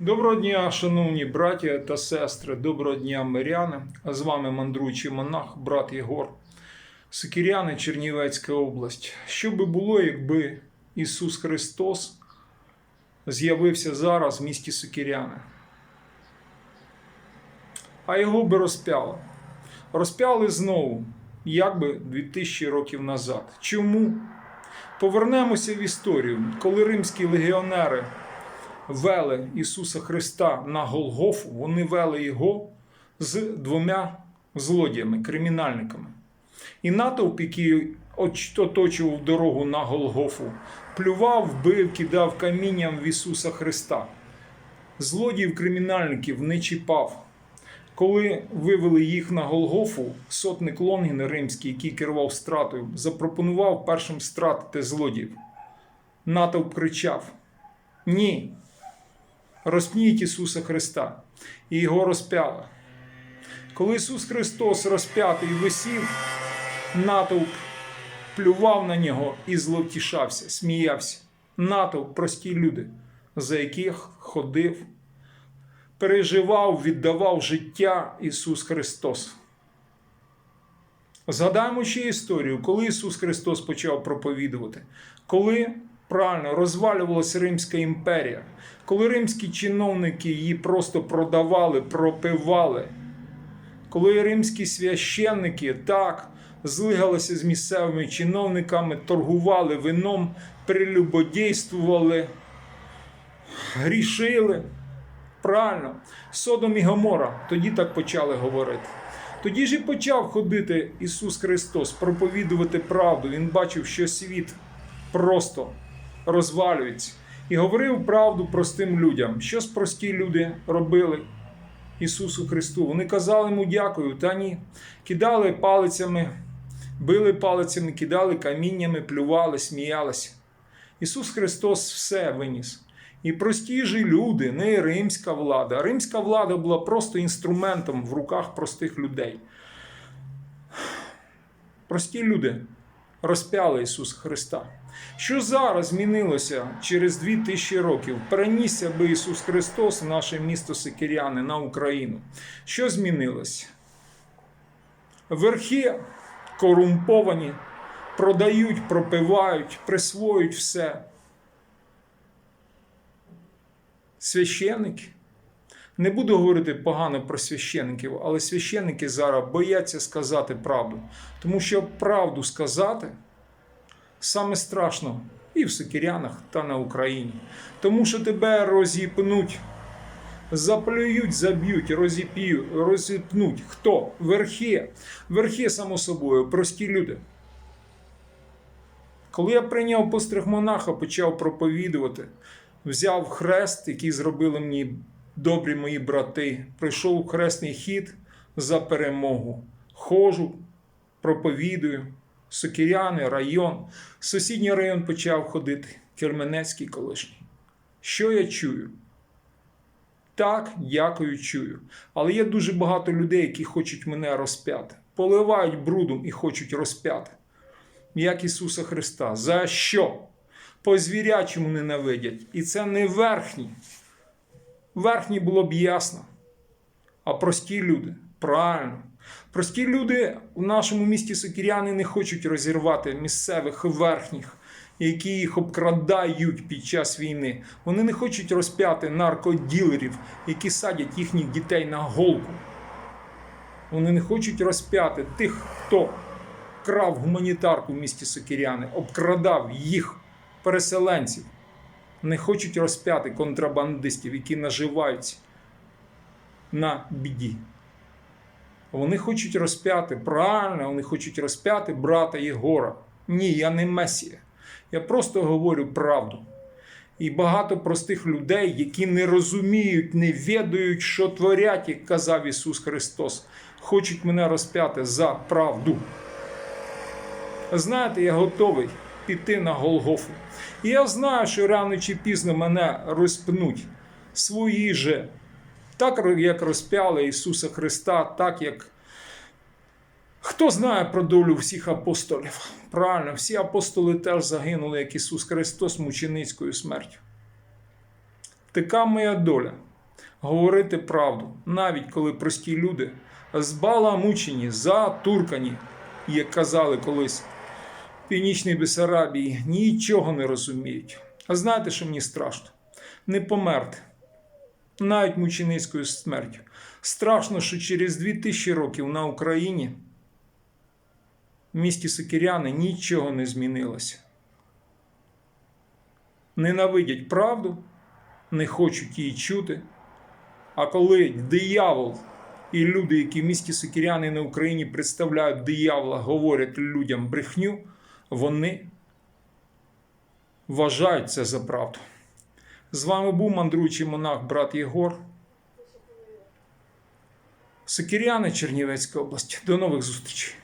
Доброго дня, шановні браття та сестри, доброго дня, миряни. А з вами мандруючий монах, брат Єгор, Сокіряни, Чернівецька область. Що би було, якби Ісус Христос з'явився зараз в місті Сокіряни? А його би розпяли. Розпяли знову, як би 2000 років назад. Чому? Повернемося в історію, коли римські легіонери вели Ісуса Христа на Голгофу, вони вели його з двома злодіями, кримінальниками. І натовп, який оточував дорогу на Голгофу, плював, бив, кидав камінням в Ісуса Христа. Злодіїв кримінальників не чіпав. Коли вивели їх на Голгофу, сотник Лонгін римський, який керував стратою, запропонував першим стратити злодіїв. Натовп кричав: Ні, розпніть Ісуса Христа. І його розпяли. Коли Ісус Христос розп'ятий висів, натовп плював на нього і зловтішався, сміявся. Натовп прості люди, за яких ходив, переживав, віддавав життя Ісус Христос. Згадаємо ще історію, коли Ісус Христос почав проповідувати, коли правильно розвалювалася Римська імперія, коли римські чиновники її просто продавали, пропивали, коли римські священники так злигалися з місцевими чиновниками, торгували вином, прелюбодійствували, грішили. Правильно, Содом і Гомора, тоді так почали говорити. Тоді ж і почав ходити Ісус Христос, проповідувати правду. Він бачив, що світ просто розвалюється. І говорив правду простим людям. Що ж прості люди робили Ісусу Христу? Вони казали йому дякую, та ні. Кидали палицями, били палицями, кидали каміннями, плювали, сміялися. Ісус Христос все виніс. І прості ж люди, не римська влада. Римська влада була просто інструментом в руках простих людей. Прості люди розпяли Ісуса Христа. Що зараз змінилося через 2000 років? Перенісся би Ісус Христос в наше місто Сикиряни на Україну. Що змінилося? Верхи корумповані, продають, пропивають, присвоюють все. Священники. Не буду говорити погано про священників, але священники зараз бояться сказати правду. Тому що правду сказати саме страшно і в Сокирянах, та на Україні. Тому що тебе розіпнуть, заплюють, заб'ють, розіп'ють, розіпнуть. Хто? Верхи. Верхи, само собою, прості люди. Коли я прийняв постриг монаха, почав проповідувати, взяв хрест, який зробили мені добрі мої брати, пройшов хресний хід за перемогу. Хожу, проповідую, Сокіряни, район. Сусідній район почав ходити, Керменецький колишній. Що я чую? Так, дякую, чую. Але є дуже багато людей, які хочуть мене розп'яти. Поливають брудом і хочуть розп'яти. Як Ісуса Христа. За що? По звірячому ненавидять. І це не верхні. Верхні було б ясно. А прості люди. Правильно. Прості люди в нашому місті Сокіряни не хочуть розірвати місцевих верхніх, які їх обкрадають під час війни. Вони не хочуть розп'яти наркоділерів, які садять їхніх дітей на голку. Вони не хочуть розп'яти тих, хто крав гуманітарку в місті Сокіряни, обкрадав їх, переселенців. Не хочуть розп'яти контрабандистів, які наживаються на біді. Вони хочуть розп'яти, правильно, вони хочуть розп'яти брата Єгора. Ні, я не Месія. Я просто говорю правду. І багато простих людей, які не розуміють, не відають, що творять, як казав Ісус Христос, хочуть мене розп'яти за правду. Знаєте, я готовий піти на Голгофу. І я знаю, що рано чи пізно мене розпнуть свої же. Так як розп'яли Ісуса Христа, так як хто знає про долю всіх апостолів. Правильно, всі апостоли теж загинули, як Ісус Христос, мученицькою смертю. Така моя доля говорити правду, навіть коли прості люди збаламучені, затуркані, як казали колись Північній Бесарабії, нічого не розуміють. А знаєте, що мені страшно? Не померти, навіть мученицькою смертю. Страшно, що через 2000 років на Україні в місті Сокиряни нічого не змінилося. Ненавидять правду, не хочуть її чути. А коли диявол і люди, які в місті Сокиряни на Україні представляють диявола, говорять людям брехню, вони вважають це за правду. З вами був мандруючий монах брат Єгор. Сикіряни Чернівецька область. До нових зустрічей.